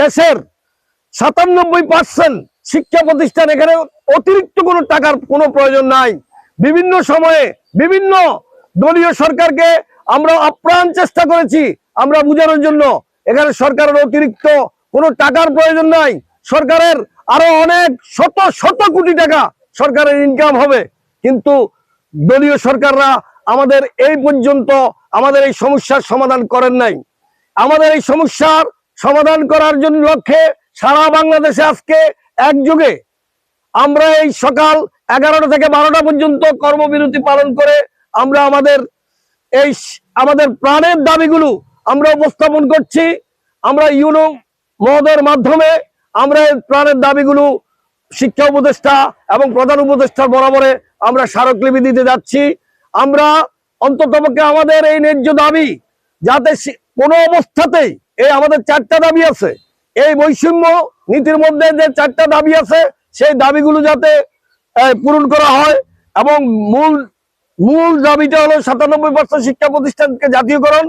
দেশের সাতানব্বই পার্সেন্ট শিক্ষা প্রতিষ্ঠান এখানে অতিরিক্ত কোনো টাকার কোনো প্রয়োজন নাই। বিভিন্ন সময়ে বিভিন্ন দলীয় সরকারকে আমরা আপ্রাণ চেষ্টা করেছি আমরা বোঝানোর জন্য। এখানে সরকারের অতিরিক্ত কোনো টাকার প্রয়োজন নাই। সরকারের আরও অনেক শত শত কোটি টাকা সরকারের ইনকাম হবে। কিন্তু দলীয় সরকাররা আমাদের এই পর্যন্ত আমাদের এই সমস্যার সমাধান করেন নাই। আমাদের এই সমস্যার সমাধান করার জন্য লক্ষ্যে সারা বাংলাদেশে আজকে একযোগে আমরা এই সকাল এগারোটা থেকে বারোটা পর্যন্ত কর্মবিরতি পালন করে আমরা আমাদের এই আমাদের প্রাণের দাবিগুলো আমরা উপস্থাপন করছি। আমরা ইউনো মহোদয়ের মাধ্যমে আমরা এই প্রাণের দাবিগুলো শিক্ষা উপদেষ্টা এবং প্রধান উপদেষ্টার বরাবরে আমরা স্মারকলিপি দিতে যাচ্ছি। আমরা অন্ততপক্ষে আমাদের এই ন্যায্য দাবি যাতে কোনো অবস্থাতেই এই আমাদের চারটা দাবি আছে। এই বৈষম্য নীতির মধ্যে যে চারটা দাবি আছে, সেই দাবিগুলো যাতে পূরণ করা হয় এবং মূল মূল দাবিটা হলো সাতানব্বই পার্সেন্ট শিক্ষা প্রতিষ্ঠানকে জাতীয়করণ।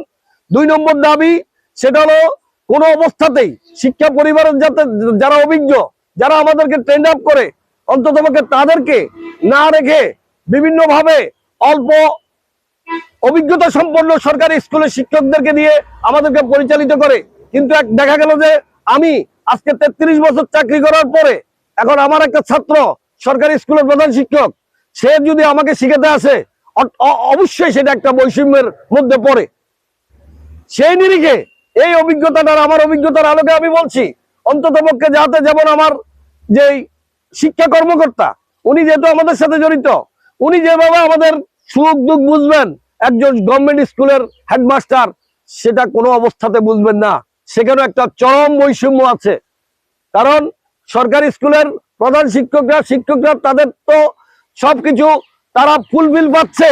দুই নম্বর দাবি, সেটা হলো কোনো অবস্থাতেই শিক্ষা পরিবারের যাতে, যারা অভিজ্ঞ, যারা আমাদেরকে ট্রেন আপ করে অন্ততপক্ষে তাদেরকে না রেখে বিভিন্নভাবে অল্প অভিজ্ঞতা সম্পন্ন সরকারি স্কুলের শিক্ষকদেরকে দিয়ে আমাদেরকে পরিচালিত করে। কিন্তু এক দেখা গেল যে আমি আজকে তেত্রিশ বছর চাকরি করার পরে এখন আমার একটা ছাত্র সরকারি স্কুলের প্রধান শিক্ষক, সে যদি আমাকে শিখাতে আসে অবশ্যই সেটা একটা বৈষম্যের মধ্যে পড়ে। সেই নিরিখে এই অভিজ্ঞতাটার, আমার অভিজ্ঞতার আলোকে আমি বলছি, অন্তত পক্ষে যাতে যেমন আমার যে শিক্ষা কর্মকর্তা, উনি যেহেতু আমাদের সাথে জড়িত, উনি যেভাবে আমাদের সুখ দুঃখ বুঝবেন একজন গভর্নমেন্ট স্কুলের হেডমাস্টার সেটা কোনো অবস্থাতে বুঝবেন না। সেখানে একটা চরম বৈষম্য আছে। কারণ সরকারি স্কুলের প্রধান শিক্ষকরা শিক্ষকরা তাদের তো সবকিছু তারা ফুলফিল পাচ্ছে।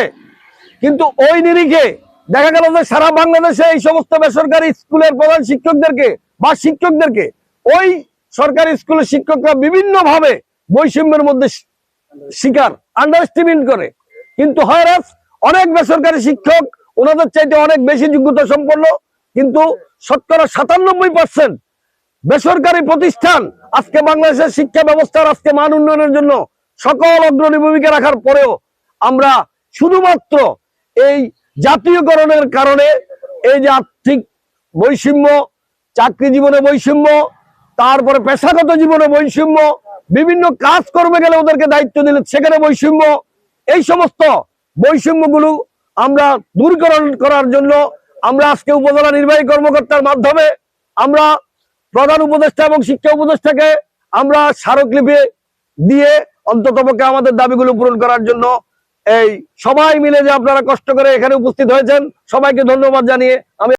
কিন্তু ওই নিরিখে দেখা গেল যে সারা বাংলাদেশে এই সমস্ত বেসরকারি স্কুলের প্রধান শিক্ষকদেরকে বা শিক্ষকদেরকে ওই সরকারি স্কুলের শিক্ষকরা বিভিন্ন ভাবে বৈষম্যের মধ্যে শিকার আন্ডারস্টিমেট করে। কিন্তু হয়রাস অনেক বেসরকারি শিক্ষক, ওনাদের চাইতে অনেক বেশি যোগ্যতা সম্পন্ন, কিন্তু শতকরা সাতানব্বই পার্সেন্ট বেসরকারি প্রতিষ্ঠান আজকে বাংলাদেশের শিক্ষা ব্যবস্থার আজকে মান উন্নয়নের জন্য সকল অগ্রণী ভূমিকা রাখার পরেও আমরা শুধুমাত্র এই জাতীয়করণের কারণে এই যে আর্থিক বৈষম্য, চাকরি জীবনে বৈষম্য, তারপরে পেশাগত জীবনে বৈষম্য, বিভিন্ন কাজ কর্মে গেলে ওদেরকে দায়িত্ব দিলে সেখানে বৈষম্য, এই সমস্ত বৈষম্যগুলো আমরা দূরীকরণ করার জন্য আমরা আজকে উপজেলা নির্বাহী কর্মকর্তার মাধ্যমে আমরা প্রধান উপদেষ্টা এবং শিক্ষা উপদেষ্টাকে আমরা স্মারকলিপি দিয়ে অন্ততপক্ষে আমাদের দাবিগুলো পূরণ করার জন্য এই সবাই মিলে যে আপনারা কষ্ট করে এখানে উপস্থিত হয়েছেন, সবাইকে ধন্যবাদ জানিয়ে আমি